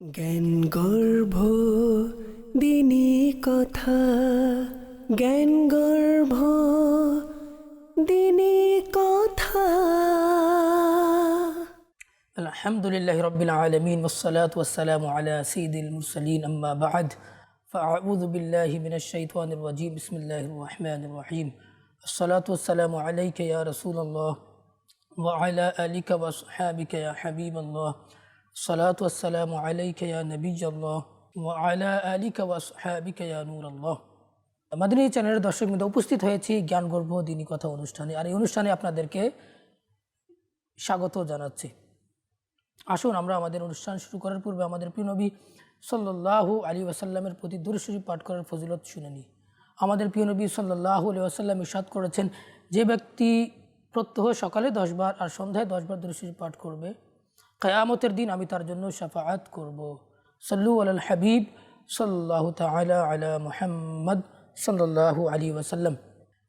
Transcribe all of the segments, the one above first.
জ্ঞান গর্ভ দিনী কথা জ্ঞান গর্ভ দিনী কথা الحمد لله رب العالمين والصلاة والسلام على سيد المرسلين أما بعد فأعوذ بالله من الشيطان الرجيم بسم الله الرحمن الرحيم الصلاة والسلام عليك يا رسول الله وعلى آلك وصحابك يا حبيب الله সালাতু আসসালামু নবীজাল্লাহ আলা আলিকা ওয়া সাহাবিকা ইয়া চ্যানেলের দর্শক মধ্যে উপস্থিত হয়েছি জ্ঞানগর্ভ দিনী কথা অনুষ্ঠানে। আর এই অনুষ্ঠানে আপনাদেরকে স্বাগত জানাচ্ছি। আসুন আমরা আমাদের অনুষ্ঠান শুরু করার পূর্বে আমাদের প্রিয়নবী সাল্লাহু আলী ওয়াসাল্লামের প্রতি দূরশ্বরী পাঠ করার ফজিলত শুনে নিই। আমাদের প্রিয়নবী সাল্লাহ আলী ওয়াসাল্লাম ইসাদ করেছেন, যে ব্যক্তি প্রত্যহ সকালে দশবার আর সন্ধ্যায় দশবার দূরশ্বরী পাঠ করবে কেয়ামতের দিন আমি তার জন্য শাফাআত করব। সাল্লু আল হাবিব সাল্লাহ তালা আলা মুহাম্মদ সাল্লাহু আলী ওয়াসাল্লাম।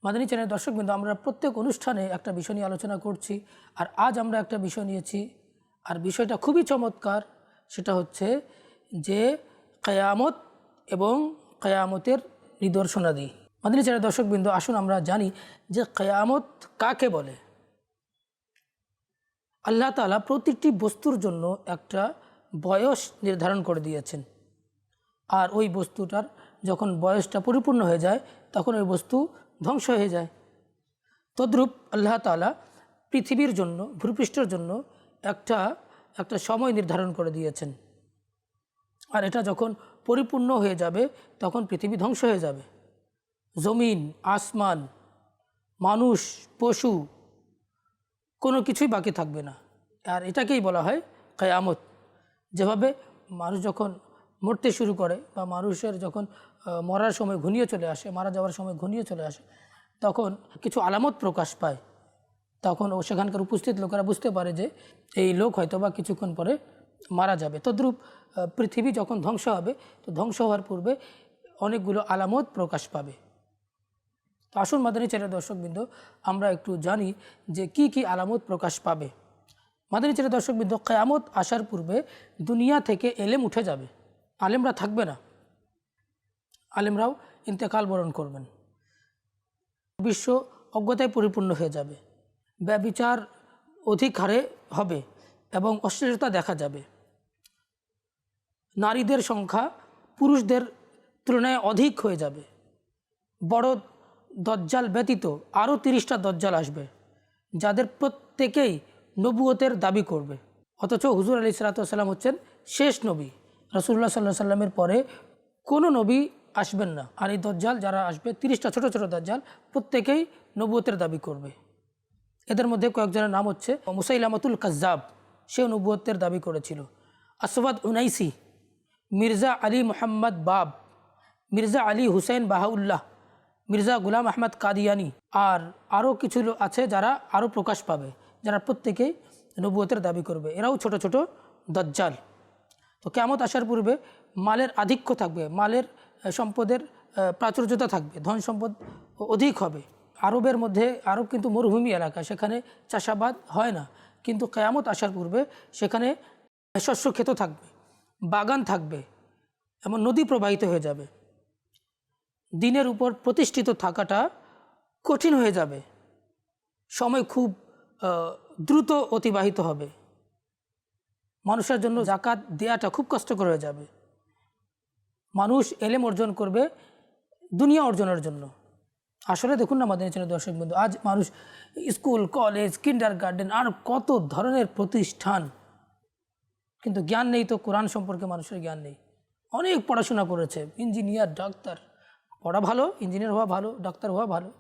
মাদানী চ্যানেল দর্শকবৃন্দ আমরা প্রত্যেক অনুষ্ঠানে একটা বিষয় নিয়ে আলোচনা করছি আর আজ আমরা একটা বিষয় নিয়েছি। আর বিষয়টা খুবই চমৎকার, সেটা হচ্ছে যে কেয়ামত এবং কেয়ামতের নিদর্শনাদি। মাদানী চ্যানেল দর্শকবৃন্দ আসুন আমরা জানি যে কেয়ামত কাকে বলে। আল্লাহ তালা প্রতিটি বস্তুর জন্য একটা বয়স নির্ধারণ করে দিয়েছেন। আর ওই বস্তুটার যখন বয়সটা পরিপূর্ণ হয়ে যায়, তখন ওই বস্তু ধ্বংস হয়ে যায়। তদ্রূপ আল্লাহ তালা পৃথিবীর জন্য, ভূপৃষ্ঠের জন্য একটা একটা সময় নির্ধারণ করে দিয়েছেন। আর এটা যখন পরিপূর্ণ হয়ে যাবে, তখন পৃথিবী ধ্বংস হয়ে যাবে। জমিন, আসমান, মানুষ, পশু কোনো কিছুই বাকি থাকবে না। আর এটাকেই বলা হয় কেয়ামত যেভাবে মানুষ যখন মরতে শুরু করে বা মানুষের যখন মরার সময় ঘনিয়ে চলে আসে, মারা যাওয়ার সময় ঘনিয়ে চলে আসে, তখন কিছু আলামত প্রকাশ পায়। তখন ও সেখানকার উপস্থিত লোকেরা বুঝতে পারে যে এই লোক হয়তো বা কিছুক্ষণ পরে মারা যাবে। তদ্রূপ পৃথিবী যখন ধ্বংস হবে, তো ধ্বংস হওয়ার পূর্বে অনেকগুলো আলামত প্রকাশ পাবে। তো আসুন মাদানী চ্যানেল দর্শকবৃন্দ, আমরা একটু জানি যে কি কি আলামত প্রকাশ পাবে। মাদানী চ্যানেল দর্শকবৃন্দ, কেয়ামত আসার পূর্বে দুনিয়া থেকে এলেম উঠে যাবে। আলেমরা থাকবে না। আলেমরাও ইন্তেকাল বরণ করবেন। বিশ্ব অজ্ঞতায় পরিপূর্ণ হয়ে যাবে। ব্যবিচার অধিক হারে হবে এবং অশ্লীলতা দেখা যাবে। নারীদের সংখ্যা পুরুষদের তুলনায় অধিক হয়ে যাবে। বড় দজ্জাল ব্যতীত আরও তিরিশটা দজ্জাল আসবে, যাদের প্রত্যেকেই নবুয়তের দাবি করবে। অথচ হুজুর আলি সালাতাম হচ্ছেন শেষ নবী। রসুল্লাহ সাল্লাহ সাল্লামের পরে কোনো নবী আসবেন না। আর এই দজ্জাল যারা আসবে, তিরিশটা ছোট ছোট দজ্জাল প্রত্যেকেই নবুয়তের দাবি করবে। এদের মধ্যে কয়েকজনের নাম হচ্ছে মুসাইলামতুল কাজ্জাব। সেও নবুয়তের দাবি করেছিল। আসবাদ উনাইসি, মির্জা আলী মোহাম্মদ বাব, মির্জা আলী হুসেন বাহাউল্লাহ মির্জা গুলাম আহমদ কাদিয়ানি আর আরও কিছু আছে যারা আরও প্রকাশ পাবে, যারা প্রত্যেকেই নবুয়তের দাবি করবে। এরাও ছোট ছোট দজ্জাল। তো কেমত আসার পূর্বে মালের আধিক্য থাকবে, মালের সম্পদের প্রাচুর্যতা থাকবে, ধন সম্পদ অধিক হবে। আরবের মধ্যে আরব কিন্তু মরুভূমি এলাকা, সেখানে চাষাবাদ হয় না। কিন্তু কেয়ামত আসার পূর্বে সেখানে শস্য ক্ষেত থাকবে, বাগান থাকবে, এমন নদী প্রবাহিত হয়ে যাবে। দিনের উপর প্রতিষ্ঠিত থাকাটা কঠিন হয়ে যাবে। সময় খুব দ্রুত অতিবাহিত হবে। মানুষের জন্য জাকাত দেয়াটা খুব কষ্টকর হয়ে যাবে। মানুষ এলেম অর্জন করবে দুনিয়া অর্জনের জন্য। আসলে দেখুন না আমাদের চ্যানেল দর্শক বন্ধু, আজ মানুষ স্কুল, কলেজ কিন্ডার গার্ডেন আর কত ধরনের প্রতিষ্ঠান। কিন্তু জ্ঞান নেই তো, কোরআন সম্পর্কে মানুষের জ্ঞান নেই। অনেক পড়াশোনা করেছে, ইঞ্জিনিয়ার, ডাক্তার। পড়া ভালো ইঞ্জিনিয়ার হওয়া ভালো ডাক্তার হওয়া ভালো।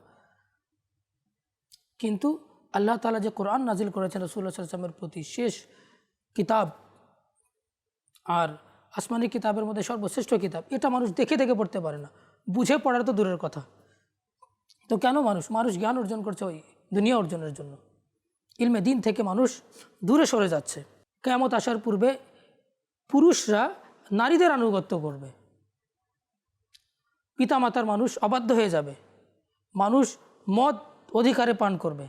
কিন্তু আল্লাহ তালা যে কোরআন নাজিল করেছেন রসুল্লাহ সাল্লামের প্রতি শেষ কিতাব আর আসমানি কিতাবের মধ্যে সর্বশ্রেষ্ঠ কিতাব, এটা মানুষ দেখে দেখে পড়তে পারে না। বুঝে পড়ার তো দূরের কথা। তো কেন মানুষ? মানুষ জ্ঞান অর্জন করছে ওই দুনিয়া অর্জনের জন্য। ইলমে দিন থেকে মানুষ দূরে সরে যাচ্ছে। কেয়ামত আসার পূর্বে পুরুষরা নারীদের আনুগত্য করবে। পিতামাতার মানুষ অবাধ্য হয়ে যাবে। মানুষ মদ অধিকারে পান করবে।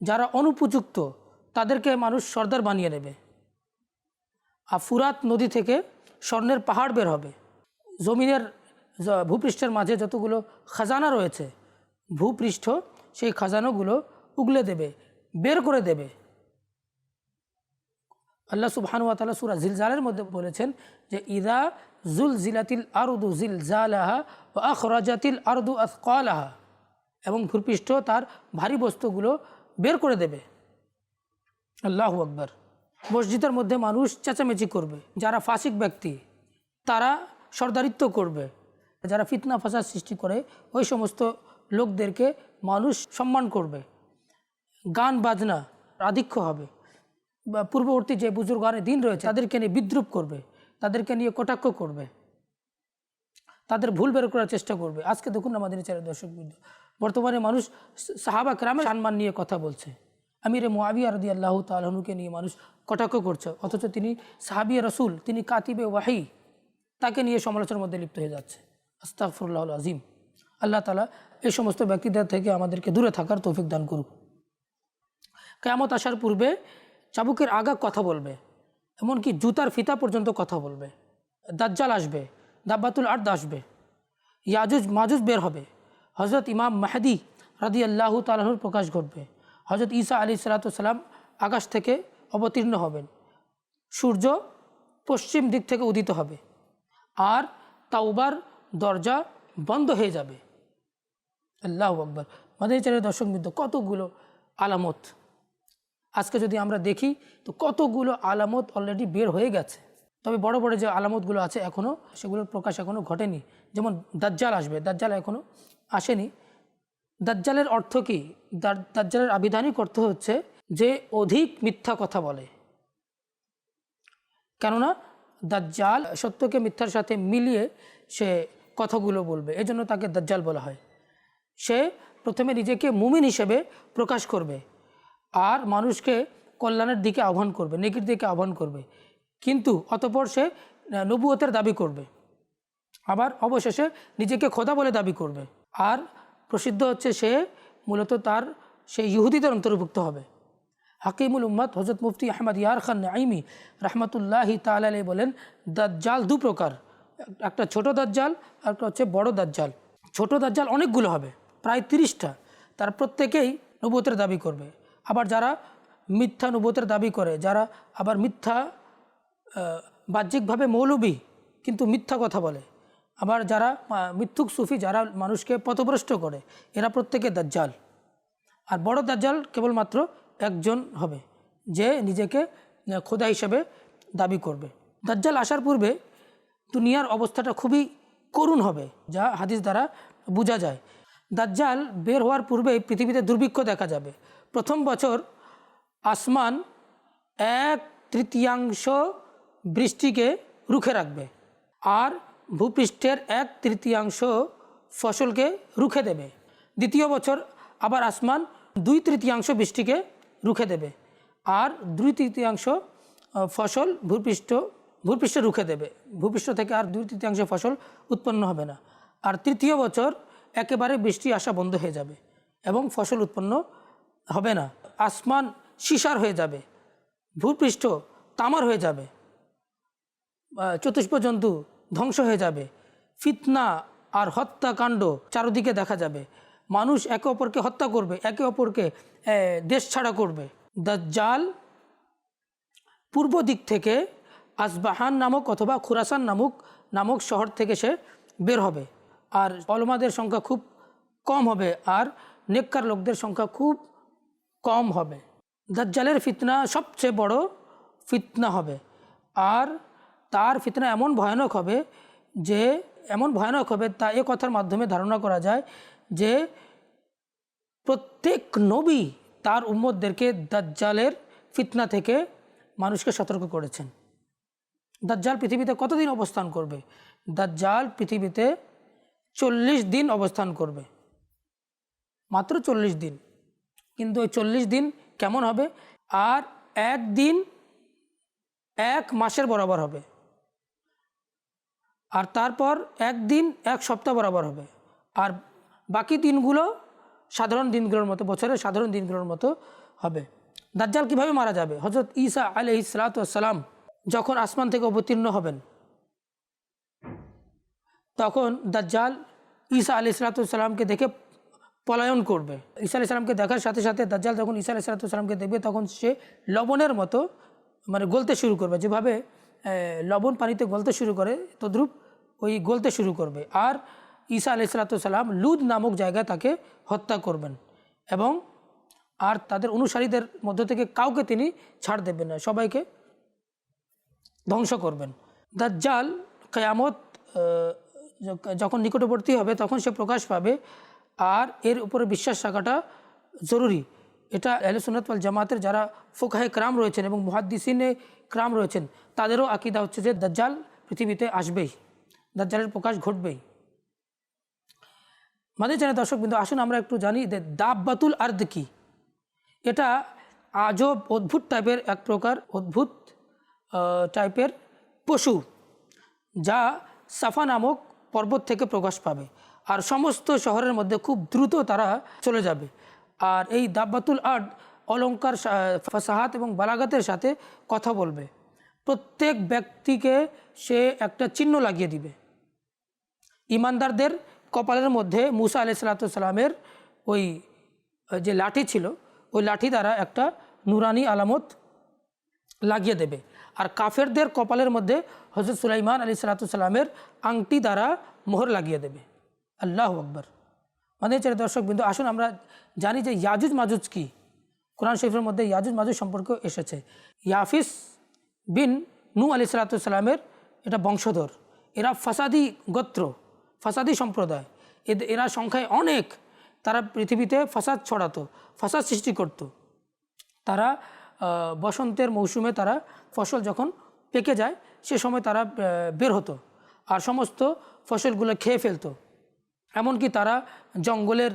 যারা অনুপযুক্ত, তাদেরকে মানুষ সর্দার বানিয়ে নেবে। আর ফুরাত নদী থেকে স্বর্ণের পাহাড় বের হবে। জমিনের ভূপৃষ্ঠের মাঝে যতগুলো খাজানা রয়েছে, ভূপৃষ্ঠ সেই খাজানাগুলো উগলে দেবে, বের করে দেবে। আল্লাহ সুবহানু ওয়া তাআলা সূরা জিলজালের মধ্যে বলেছেন যে, ইদা জুল জিলাতিল আরদু জিল জালাহা ও আখরাজাতিল আরদু আসকালাহা। এবং ভূপৃষ্ঠ তার ভারী বস্তুগুলো বের করে দেবে। আল্লাহু আকবার। মসজিদের মধ্যে মানুষ চেঁচামেচি করবে। যারা ফাসিক ব্যক্তি, তারা সর্দারিত্ব করবে। যারা ফিতনা ফাসাদ সৃষ্টি করে, ওই সমস্ত লোকদেরকে মানুষ সম্মান করবে। গান, বাজনা আধিক্য হবে। পূর্ববর্তী যে বুজুর্গানের দিন রয়েছে, তাদেরকে নিয়ে বিদ্রুপ করবে, তাদেরকে নিয়ে কটাক্ষ করবে, তাদের ভুল বের করার চেষ্টা করবে। আজকে দেখুন আমাদের চারের দর্শক বৃন্দ, বর্তমানে মানুষ সাহাবা ক্রামের সম্মান নিয়ে কথা বলছে। আমির মোয়াবিয়া রদি আল্লাহ তালনুকে নিয়ে মানুষ কটাক্ষ করছে, অথচ তিনি সাহাবিয়া রসুল, তিনি কাতিবে ওয়াহি, তাকে নিয়ে সমালোচনার মধ্যে লিপ্ত হয়ে যাচ্ছে। আস্তাফরুল্লাহ আজিম আল্লাহ তালা এই সমস্ত ব্যক্তিদের থেকে আমাদেরকে দূরে থাকার তৌফিক দান করুক। কেয়ামত আসার পূর্বে চাবুকের আগা কথা বলবে, এমনকি জুতার ফিতা পর্যন্ত কথা বলবে। দাজ্জাল আসবে, দাব্বাতুল আর্দ আসবে। ইয়াজুজ মাজুজ বের হবে। হজরত ইমাম মাহাদি রাদি আল্লাহ তালাহুর প্রকাশ ঘটবে। হজরত ঈসা আলী সালাতাম আকাশ থেকে অবতীর্ণ হবেন। সূর্য পশ্চিম দিক থেকে উদিত হবে। আর তাওবার দরজা বন্ধ হয়ে যাবে। আল্লাহ আকবর। মাদানী চ্যানেলের দর্শক বিন্দু কতগুলো আলামত। আজকে যদি আমরা দেখি, তো কতগুলো আলামত অলরেডি বের হয়ে গেছে। তবে বড় বড় যে আলামতগুলো আছে এখনও সেগুলোর প্রকাশ এখনও ঘটেনি। যেমন দাজ্জাল আসবে। দাজ্জাল এখনও আসেনি। দাজ্জালের অর্থ কি? দাজ্জালের আবিধানিক অর্থ হচ্ছে যে অধিক মিথ্যা কথা বলে। কেননা দাজ্জাল সত্যকে মিথ্যার সাথে মিলিয়ে সে কথাগুলো বলবে। এজন্য তাকে দাজ্জাল বলা হয়। সে প্রথমে নিজেকে মুমিন হিসেবে প্রকাশ করবে। আর মানুষকে কল্যাণের দিকে আহ্বান করবে, নেকির দিকে আহ্বান করবে। কিন্তু অতপর সে নবুয়তের দাবি করবে। আবার অবশেষে নিজেকে খোদা বলে দাবি করবে। আর প্রসিদ্ধ হচ্ছে সে মূলত তার, সে ইহুদিদের অন্তর্ভুক্ত হবে। হাকিমুল উম্মদ হজরত মুফতি আহমদ ইয়ার খান নাইমি রহমতুল্লাহি তালাই বলেন, দাজ্জাল দু প্রকার। একটা ছোট দাজ্জাল, আর একটা হচ্ছে বড় দাজ্জাল। ছোট দাজ্জাল অনেকগুলো হবে, প্রায় তিরিশটা। তার প্রত্যেকেই নবুতের দাবি করবে। আবার যারা মিথ্যা নবুতের দাবি করে, যারা আবার মিথ্যা বাহ্যিকভাবে মৌলবী, কিন্তু মিথ্যা কথা বলে। আবার যারা মিথ্যুক সুফি, যারা মানুষকে পথভ্রষ্ট করে, এরা প্রত্যেকে দাজ্জাল। আর বড় দাজ্জাল কেবলমাত্র একজন হবে, যে নিজেকে খোদা হিসেবে দাবি করবে। দাজ্জাল আসার পূর্বে দুনিয়ার অবস্থাটা খুবই করুণ হবে, যা হাদিস দ্বারা বোঝা যায়। দাজ্জাল বের হওয়ার পূর্বেই পৃথিবীতে দুর্ভিক্ষ দেখা যাবে। প্রথম বছর আসমান এক তৃতীয়াংশ বৃষ্টিকে রুখে রাখবে আর ভূপৃষ্ঠের এক তৃতীয়াংশ ফসলকে রুখে দেবে। দ্বিতীয় বছর আবার আসমান দুই তৃতীয়াংশ বৃষ্টিকে রুখে দেবে আর দুই তৃতীয়াংশ ফসল ভূপৃষ্ঠ, ভূপৃষ্ঠে রুখে দেবে। ভূপৃষ্ঠ থেকে আর দুই তৃতীয়াংশ ফসল উৎপন্ন হবে না। আর তৃতীয় বছর একেবারে বৃষ্টি আসা বন্ধ হয়ে যাবে এবং ফসল উৎপন্ন হবে না। আসমান সিসার হয়ে যাবে, ভূপৃষ্ঠ তামার হয়ে যাবে চতুষ্প জন্তু ধ্বংস হয়ে যাবে, ফিতনা আর হত্যাকাণ্ড চারদিকে দেখা যাবে। মানুষ একে অপরকে হত্যা করবে, একে অপরকে দেশ ছাড়া করবে। দাজ্জাল পূর্ব দিক থেকে আসবাহান নামক অথবা খুরাসান নামক নামক শহর থেকে সে বের হবে। আর অলমাদের সংখ্যা খুব কম হবে আর নেককার লোকদের সংখ্যা খুব কম হবে। দাজ্জালের ফিতনা সবচেয়ে বড় ফিতনা হবে আর তার ফিতনা এমন ভয়ানক হবে যে, এমন ভয়ানক হবে তা এ কথার মাধ্যমে ধারণা করা যায় যে, প্রত্যেক নবী তার উম্মতদেরকে দাজ্জালের ফিতনা থেকে মানুষকে সতর্ক করেছেন। দাজ্জাল পৃথিবীতে কতদিন অবস্থান করবে? দাজ্জাল পৃথিবীতে চল্লিশ দিন অবস্থান করবে। মাত্র চল্লিশ দিন। কিন্তু ওই চল্লিশ দিন কেমন হবে? আর একদিন এক মাসের বরাবর হবে। আর তারপর একদিন এক সপ্তাহ বরাবর হবে। আর বাকি দিনগুলো সাধারণ দিনগুলোর মতো, বছরের সাধারণ দিনগুলোর মতো হবে। দাজ্জাল কীভাবে মারা যাবে? হজরত ঈসা আলহ সালাতাম যখন আসমান থেকে অবতীর্ণ হবেন তখন দাজ্জাল ঈসা আলি সালাতামকে দেখে পলায়ন করবে। ঈসা আলি সালামকে দেখার সাথে সাথে দাজ্জাল যখন ঈসা আলি সালাতামকে দেখবে, তখন সে লবণের মতো মানে গলতে শুরু করবে। যেভাবে লবণ পানিতে গলতে শুরু করে, তদ্রুপ ওই গলতে শুরু করবে। আর ঈসা আলি সালাতাম লুদ নামক জায়গায় তাকে হত্যা করবেন এবং আর তাদের অনুসারীদের মধ্য থেকে কাউকে তিনি ছাড় দেবেন না, সবাইকে ধ্বংস করবেন। দাজ্জাল কেয়ামত যখন নিকটবর্তী হবে, তখন সে প্রকাশ পাবে। আর এর উপরে বিশ্বাস রাখাটা জরুরি। এটা আহলে সুন্নাত ওয়াল জামাতের যারা ফোকাহে ক্রাম রয়েছেন এবং মুহাদ্দিসিনে ক্রাম রয়েছেন, তাদেরও আকিদা হচ্ছে যে দাজ্জাল পৃথিবীতে আসবেই। দাজ্জালের প্রকাশ ঘটবেই। মাঝে জানে দর্শক বিন্দু, আসুন আমরা একটু জানি যে দাববাতুল আর্দ কি? এটা আজব, অদ্ভুত টাইপের এক প্রকার অদ্ভুত টাইপের পশু, যা সাফা নামক পর্বত থেকে প্রকাশ পাবে। আর সমস্ত শহরের মধ্যে খুব দ্রুত তারা চলে যাবে। আর এই দাব্বাতুল আর্ট অলঙ্কার ফাসাহাত এবং বালাগাতের সাথে কথা বলবে। প্রত্যেক ব্যক্তিকে সে একটা চিহ্ন লাগিয়ে দিবে। ইমানদারদের কপালের মধ্যে মুসা আলি সাল্লামের ওই ওই, যে লাঠি ছিল, ওই লাঠি দ্বারা একটা নুরানি আলামত লাগিয়ে দেবে। আর কাফেরদের কপালের মধ্যে হজরত সুলাইমান আলী সাল্লামের আংটি দ্বারা মোহর লাগিয়ে দেবে। আল্লাহ আকবর। মানে চাই দর্শক বিন্দু, আসুন আমরা জানি যে ইয়াজুজ মাজুজ কি? কোরআন শরীফের মধ্যে ইয়াজুজ মাজুজ সম্পর্কে এসেছে। ইয়াফিস বিন নু আলি সাল্লামের এটা বংশধর। এরা ফাসাদি গোত্র, ফাসাদি সম্প্রদায়। এদ- এরা সংখ্যায় অনেক। তারা পৃথিবীতে ফাসাদ ছড়াতো, ফাসাদ সৃষ্টি করতো। তারা বসন্তের মৌসুমে তারা ফসল যখন পেকে যায় সে সময় তারা বের হতো আর সমস্ত ফসলগুলো খেয়ে ফেলতো। এমনকি তারা জঙ্গলের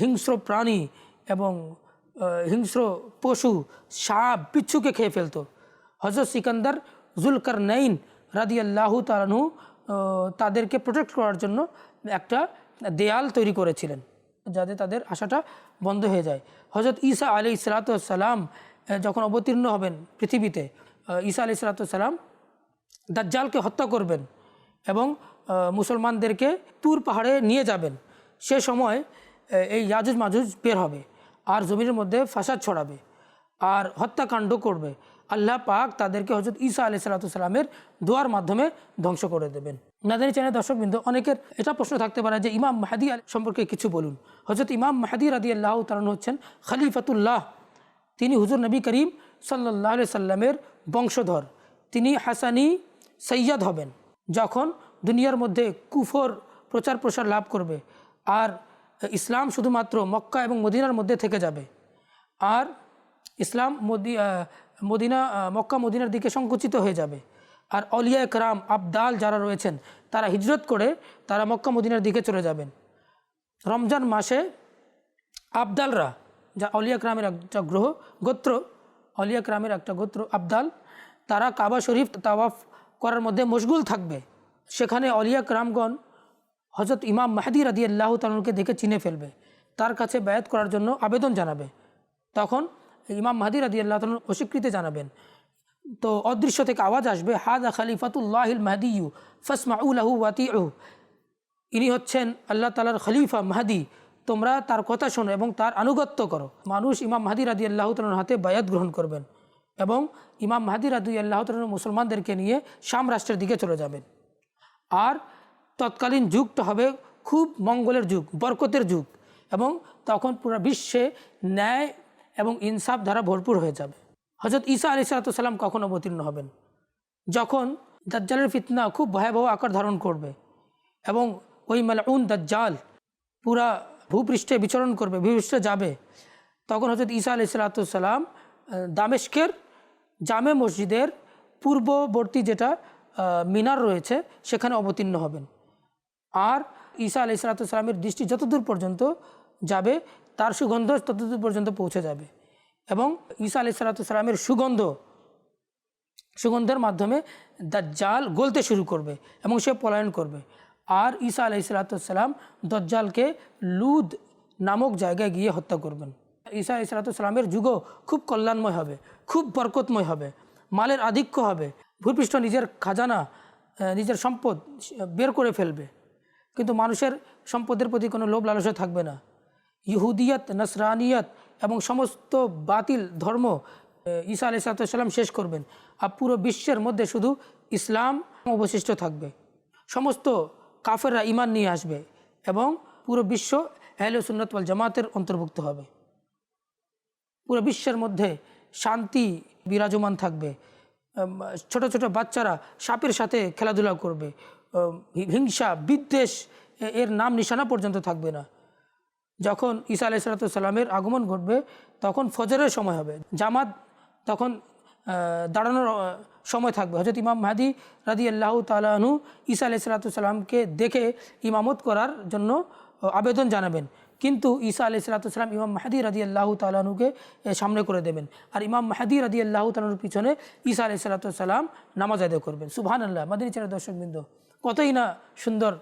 হিংস্র প্রাণী এবং হিংস্র পশু, সাপ, বিচ্ছুকে খেয়ে ফেলতো। হজরত সিকান্দার জুলকার নাইন রাদি আল্লাহু তালানহু তাদেরকে প্রোটেক্ট করার জন্য একটা দেয়াল তৈরি করেছিলেন যাতে তাদের আশাটা বন্ধ হয়ে যায়। হজরত ঈসা আলি সালাতাম যখন অবতীর্ণ হবেন পৃথিবীতে ঈসা আলি সালাতাম দাজ্জালকে হত্যা করবেন এবং মুসলমানদেরকে তুর পাহাড়ে নিয়ে যাবেন। সে সময় এই ইয়াজুজ মাজুজ বের হবে আর জমিনের মধ্যে ফাসাদ ছড়াবে আর হত্যাকাণ্ড করবে। আল্লাহ পাক তাদেরকে হজরত ঈসা আলি সাল্লামের দোয়ার মাধ্যমে ধ্বংস করে দেবেন। নাদানি চ্যানেল দর্শকবৃন্দ অনেকের এটা প্রশ্ন থাকতে পারে যে ইমাম মাহাদি সম্পর্কে কিছু বলুন। হজরত ইমাম মাহাদি রাদি আল্লাহ তালন হচ্ছেন খলিফাতুল্লাহ। তিনি হুজুর নবী করিম সাল্লাহ সাল্লামের বংশধর। তিনি হাসানি সৈয়দ হবেন, যখন দুনিয়ার মধ্যে কুফর প্রচার প্রসার লাভ করবে আর ইসলাম শুধুমাত্র মক্কা এবং মদিনার মধ্যে থেকে যাবে। আর ইসলাম মদি মদিনা মক্কা, মদিনার দিকে সংকুচিত হয়ে যাবে। আর অলিয়া একরাম আবদাল যারা রয়েছেন, তারা হিজরত করে তারা মক্কা, মদিনার দিকে চলে যাবেন। রমজান মাসে আবদালরা, যা অলিয়া একরামের একটা গ্রহ, গোত্র অলিয়া গ্রামের একটা গোত্র আবদাল। তারা কাবা শরীফ তাওয়াফ করার মধ্যে মশগুল থাকবে। সেখানে অলিয়া গ্রামগণ হজরত ইমাম মাহাদি রাদি আল্লাহ তালুকে দেখে চিনে ফেলবে। তার কাছে ব্যয়াত করার জন্য আবেদন জানাবে। তখন ইমাম মাহাদি রাদি আল্লাহ তালুন অস্বীকৃতি জানাবেন। তো অদৃশ্য থেকে আওয়াজ আসবে হাদা খালিফাতুল্লাহিল মাহাদিউ ফসমাউলাহু ওয়াতিউ ইনি হচ্ছেন আল্লাহ তালার খলিফা মাহাদি। তোমরা তার কথা শোনো এবং তার আনুগত্য করো। মানুষ ইমাম মাহাদি রাদি আল্লাহ তালার হাতে বায়াত গ্রহণ করবেন এবং ইমাম মাহাদি রাদি আল্লাহ তালার মুসলমানদেরকে নিয়ে শাম রাষ্ট্রের দিকে চলে যাবেন। আর তৎকালীন যুগটা হবে খুব মঙ্গলের যুগ, বরকতের যুগ এবং তখন পুরো বিশ্বে ন্যায় এবং ইনসাফ দ্বারা ভরপুর হয়ে যাবে। হজরত ঈসা আলি সালাতাম কখন অবতীর্ণ হবেন। যখন দাজ্জালের ফিতনা খুব ভয়াবহ আকার ধারণ করবে এবং ওই মালাউন দাজ্জাল পুরা ভূপৃষ্ঠে বিচরণ করবে, ভূপৃষ্ঠে যাবে। তখন হজরত ঈসা আলি সালাতাম দামেস্কের জামে মসজিদের পূর্ববর্তী যেটা মিনার রয়েছে, সেখানে অবতীর্ণ হবেন। আর ঈসা আলি সালাতামের দৃষ্টি যতদূর পর্যন্ত যাবে, তার সুগন্ধ ততদূর পর্যন্ত পৌঁছে যাবে। এবং ঈসা আলি সালাতামের সুগন্ধ, সুগন্ধের মাধ্যমে দাজ্জাল গলতে শুরু করবে এবং সে পলায়ন করবে। আর ঈসা আলাই সালাতাম দজ্জালকে লুদ নামক জায়গায় গিয়ে হত্যা করবেন। ঈসা সালাতামের যুগও খুব কল্যাণময় হবে, খুব বরকতময় হবে, মালের আধিক্য হবে, ভূপৃষ্ঠ নিজের খাজানা নিজের সম্পদ বের করে ফেলবে। কিন্তু মানুষের সম্পদের প্রতি কোনো লোভ লালসা থাকবে না। ইহুদিয়ত, নসরানিয়ত এবং সমস্ত বাতিল ধর্ম ঈসা আলি শেষ করবেন। আর পুরো বিশ্বের মধ্যে শুধু ইসলাম অবশিষ্ট থাকবে। সমস্ত কাফেররা ইমান নিয়ে আসবে এবং পুরো বিশ্ব আহলে সুন্নতওয়াল জামাতের অন্তর্ভুক্ত হবে। পুরো বিশ্বের মধ্যে শান্তি বিরাজমান থাকবে। ছোট ছোট বাচ্চারা সাপের সাথে খেলাধুলা করবে। হিংসা, বিদ্বেষ এর নাম নিশানা পর্যন্ত থাকবে না। যখন ঈসা আলাই সালামের আগমন ঘটবে, তখন ফজরের সময় হবে। জামাত তখন দাঁড়ানোর সময় থাকবে। হজরত ইমাম মাহাদি রাদি আল্লাহ তালাহনু ঈসা সালাতামকে দেখে ইমামত করার জন্য আবেদন জানাবেন। কিন্তু ঈসা আলি সালাতাম ইমাম মাহাদি রাদি আল্লাহ তালাহুকে সামনে করে দেবেন। আর ইমাম মাহাদি রাদি আল্লাহ তালাহুর পিছনে ঈসা আলাই সালাতাম নামাজ আদায় করবেন। সুবহান আল্লাহ মাদিনী ছেলে দর্শকবৃন্দ, কতই না সুন্দর,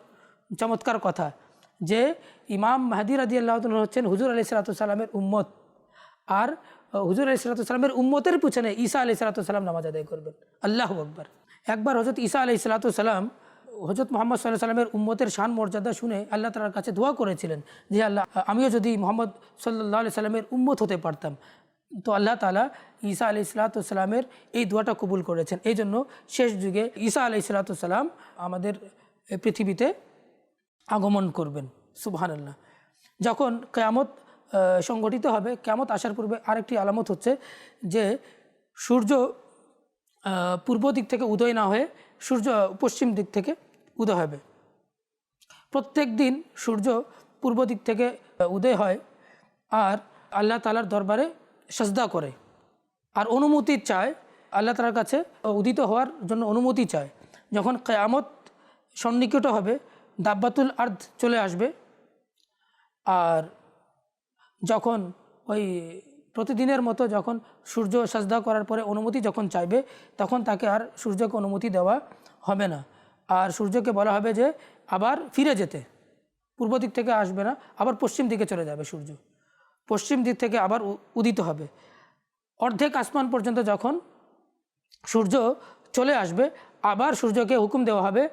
চমৎকার কথা যে ইমাম মাহাদি রাদি আল্লাহ হচ্ছেন হুজুর আলি সালাতামের উম্মত। আর হুজুর আলি সালাতামের উম্মতের পিছনে ঈসা আলি সালাতাম নামাজ আদায় করবেন। আল্লাহ আকবর। একবার হজরত ঈসা আলি সালাতাম হজরত মোহাম্মদ সাল্লাহ সাল্লামের উম্মতের শান, মর্যাদা শুনে আল্লাহ তালার কাছে দোয়া করেছিলেন যে, আল্লাহ, আমিও যদি মোহাম্মদ সাল্লাহ আলি সাল্লামের উম্মত হতে পারতাম। তো আল্লাহ তালা ঈসা আলি সালাতামের এই দোয়াটা কবুল করেছেন। এই জন্য শেষ যুগে ঈসা আলি সালাতাম আমাদের পৃথিবীতে আগমন করবেন। সুবহানাল্লাহ। যখন কেয়ামত সংগঠিত হবে। কেয়ামত আসার পূর্বে আরেকটি আলামত হচ্ছে যে সূর্য পূর্ব দিক থেকে উদয় না হয়ে সূর্য পশ্চিম দিক থেকে উদয় হবে। প্রত্যেক দিন সূর্য পূর্ব দিক থেকে উদয় হয় আর আল্লাহ তালার দরবারে সাজদা করে। আর অনুমতি চায়, আল্লাহ তালার কাছে উদিত হওয়ার জন্য অনুমতি চায়। যখন কেয়ামত সন্নিকট হবে, দাব্বাতুল আর্ধ চলে আসবে। আর যখন ওই প্রতিদিনের মতো যখন সূর্য সাজদা করার পরে অনুমতি যখন চাইবে, তখন তাকে আর সূর্যকে অনুমতি দেওয়া হবে না। আর সূর্যকে বলা হবে যে, আবার ফিরে যেতে। পূর্ব দিক থেকে আসবে না, আবার পশ্চিম দিকে চলে যাবে সূর্য। পশ্চিম দিক থেকে আবার উদিত হবে। অর্ধেক আসমান পর্যন্ত যখন সূর্য চলে আসবে, আবার সূর্যকে হুকুম দেওয়া হবে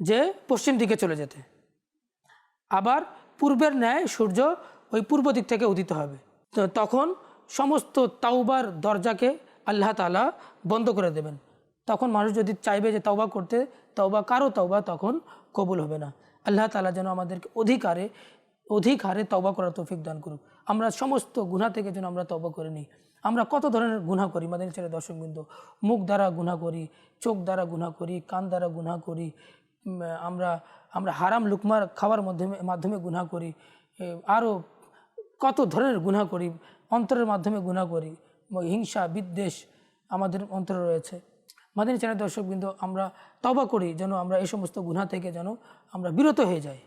যে, পশ্চিম দিকে চলে যেতে। আবার পূর্বের ন্যায় সূর্য ওই পূর্ব দিক থেকে উদিত হবে। তখন সমস্ত তাওবার দরজাকে আল্লাহ তালা বন্ধ করে দেবেন। তখন মানুষ যদি চাইবে যে তওবা করতে, তওবা কারও তওবা তখন কবুল হবে না। আল্লাহ তালা যেন আমাদেরকে অধিকারে, অধিক হারে তওবা করার তৌফিক দান করুক। আমরা সমস্ত গুণা থেকে যেন আমরা তওবা করে নিই। আমরা কত ধরনের গুণা করি? মাদের ছেলে দর্শকবৃন্দ, মুখ দ্বারা গুণা করি, চোখ দ্বারা গুণা করি, কান দ্বারা গুণা করি আমরা আমরা হারাম লুকমার খাওয়ার মাধ্যমে মাধ্যমে গুণা করি আরও কত ধরনের গুণা করি, অন্তরের মাধ্যমে গুণা করি, হিংসা, বিদ্বেষ আমাদের অন্তরে রয়েছে। মাদিনী চ্যানেল দর্শক কিন্তু আমরা তবা করি যেন আমরা এই সমস্ত গুণা থেকে যেন আমরা বিরত হয়ে যাই।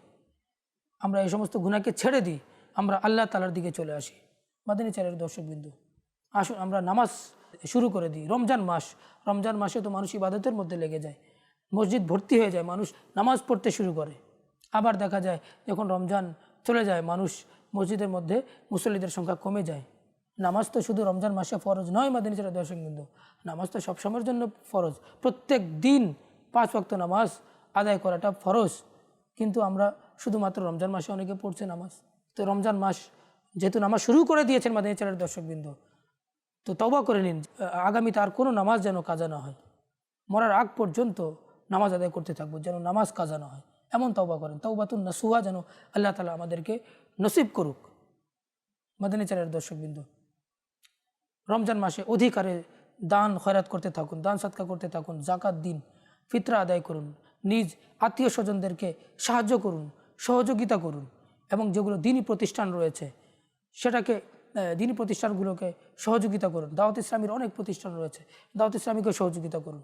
আমরা এই সমস্ত গুণাকে ছেড়ে দিই, আমরা আল্লাহ তালার দিকে চলে আসি। মাদিনী চ্যানেলের দর্শকবৃন্দ আসুন আমরা নামাজ শুরু করে দিই। রমজান মাস, রমজান মাসে তো মানুষ ইবাদতের মধ্যে লেগে যায়। মসজিদ ভর্তি হয়ে যায়, মানুষ নামাজ পড়তে শুরু করে। আবার দেখা যায়, যখন রমজান চলে যায়, মানুষ মসজিদের মধ্যে মুসল্লিদের সংখ্যা কমে যায়। নামাজ তো শুধু রমজান মাসে ফরজ নয়, মাদিনী ছেলে দর্শক বিন্দু নামাজ তো সবসময়ের জন্য ফরজ। প্রত্যেক দিন পাঁচ ওয়াক্ত নামাজ আদায় করাটা ফরজ। কিন্তু আমরা শুধুমাত্র রমজান মাসে অনেকে পড়ছে নামাজ। তো রমজান মাস যেহেতু নামাজ শুরু করে দিয়েছেন মাদিনী ছেলের দর্শকবৃন্দ, তো তবা করে নিন। আগামী তার কোনো নামাজ যেন কাজা না হয়। মরার আগ পর্যন্ত নামাজ আদায় করতে থাকব, যেন নামাজ কাজা না হয়। এমন তওবা করেন। তওবাতুন নাসুহা যেন আল্লাহ তালা আমাদেরকে নসিব করুক। মাদানী চ্যানেলের দর্শকবৃন্দ, রমজান মাসে অধিকারে দান, খয়রাত করতে থাকুন, দান সৎকা করতে থাকুন জাকাত দিন, ফিতরা আদায় করুন, নিজ আত্মীয় স্বজনদেরকে সাহায্য করুন, সহযোগিতা করুন এবং যেগুলো দিনই প্রতিষ্ঠান রয়েছে, সেটাকে দিনী প্রতিষ্ঠানগুলোকে সহযোগিতা করুন। দাওয়াত ইসলামীর অনেক প্রতিষ্ঠান রয়েছে, দাওয়াত ইসলামীকে সহযোগিতা করুন।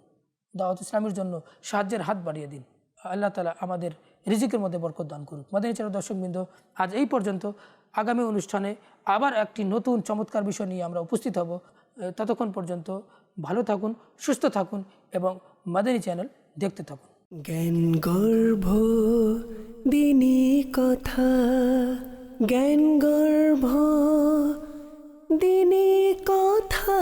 দাওয়াত ইসলামীর জন্য সাহায্যের হাত বাড়িয়ে দিন। আল্লাহ তালা আমাদের রিজিকের মধ্যে বরকত দান করুক। মাদানী চার দর্শকবৃন্দ, আজ এই পর্যন্ত। আগামী অনুষ্ঠানে আবার একটি নতুন চমৎকার বিষয় নিয়ে আমরা উপস্থিত হব। ততক্ষণ পর্যন্ত ভালো থাকুন, সুস্থ থাকুন এবং মাদানী চ্যানেল দেখতে থাকুন। জ্ঞান গর্ভ, দিনী কথা। জ্ঞান গর্ভ, দিনী কথা।